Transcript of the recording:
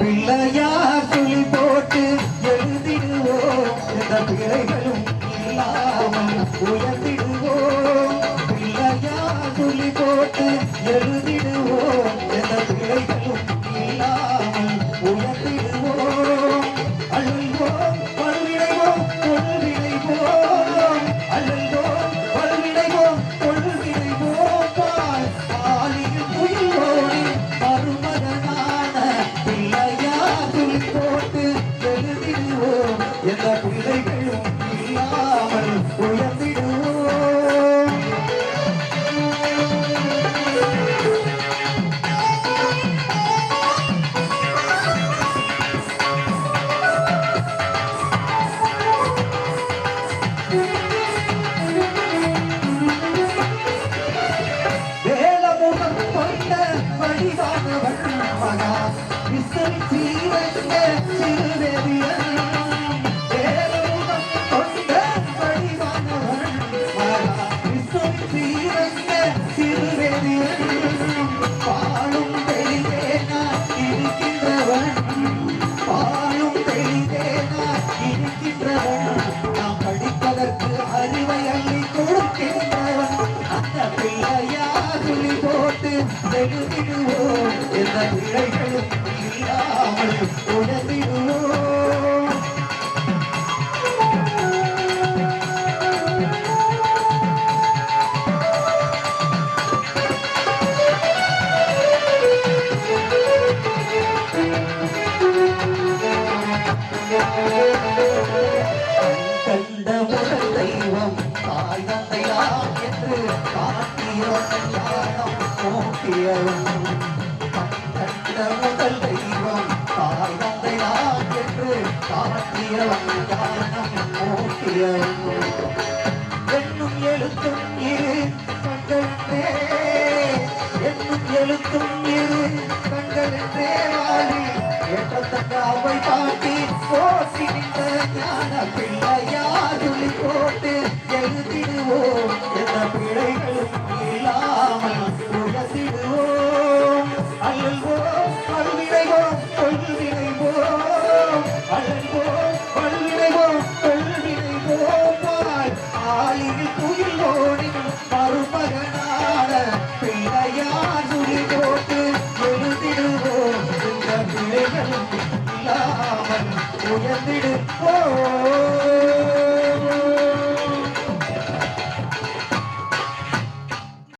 பிள்ளையார் துளி போட்டு எழுதிடுவோம். எந்த பிழைகளும் இல்லாமல் உயர்ந்திடுவோம் பிள்ளையார் துளி போட்டு எழுதி எந்த பிள்ளைகளும் இல்லாமல் உயர்ந்திடுவோம் வேலமுகம் கொண்ட வடிவானவள் கொடுக்கின்றவன் அந்த பிள்ளையா துளி போட்டு எழுதிடுவோம் எந்த பிள்ளைகளும் இல்லாமல் உணர்ந்திடுவோம். என்னும் எழுத்தும் இரு கண்களே என்னும் எழுத்தும் இரு கண்களே வாழி ஏற்றத்தக்க அவை பாட்டி போட்டி நின்ற ஞான பிள்ளையாருளி போட்டு எழுதிடுவோம் எந்த பிழைகள் உயர்த்திடுவோம் அல்வோம் கொள்வினைவோம் அல்வோம் அல்வினைவோம் கொள்வினைவோம் ஆளில் துயில் ஓடினும் மருமகனான பிள்ளையார் போட்டு எழுதிடுவோம். இந்த இல்லாமல் உயர்ந்திடுவோம்.